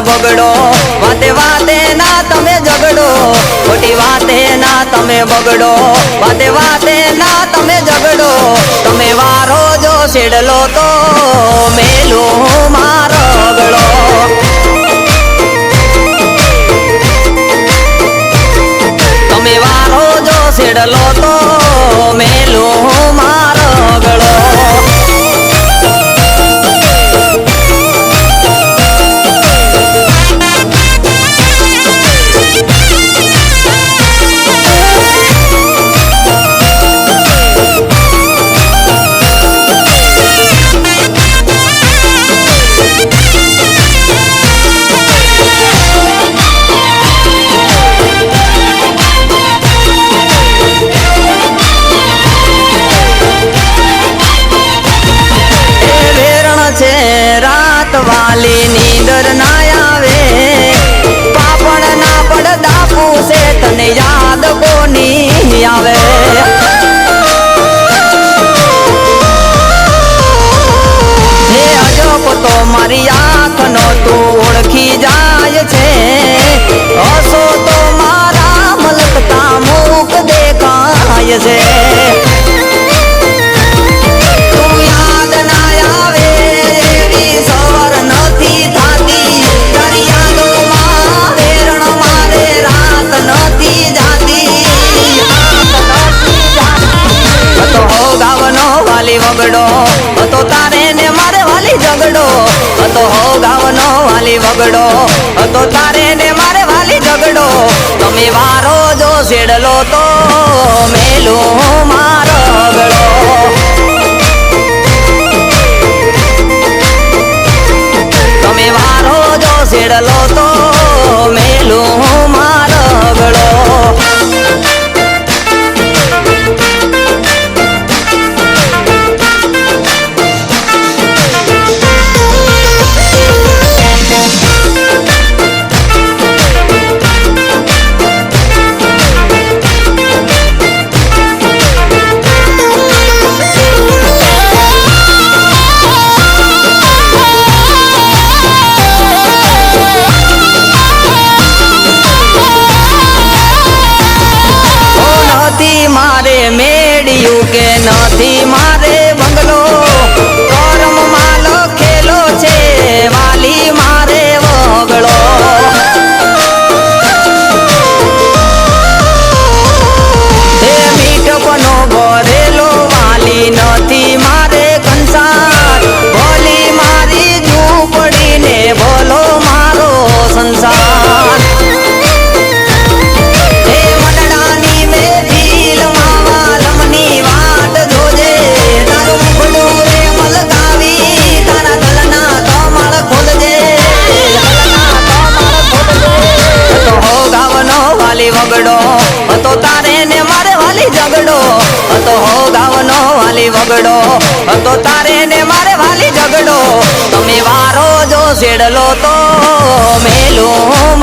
बगड़ो वाते वाते ना तमे झगड़ो खोटी वाते ना तमे बगड़ो वाते वाते ना तमे झगड़ो तमे वारो जो सेडलो तो मेलू मारो बगड़ो तमे वारो जो सेडलो तो मेलो मारो જાય છે. વગડો હતો તારે ને મારે વાલી ઝગડો હતો હો ગાવનો વાલી વગડો હતો તારે ને મારે વાલી ઝગડો તમે વારો જો છેડલો તો Ты моя ઝઘડો. હતો તારે ને મારે વાલી ઝઘડો. તમે વારો જો સેડલો તો મેલો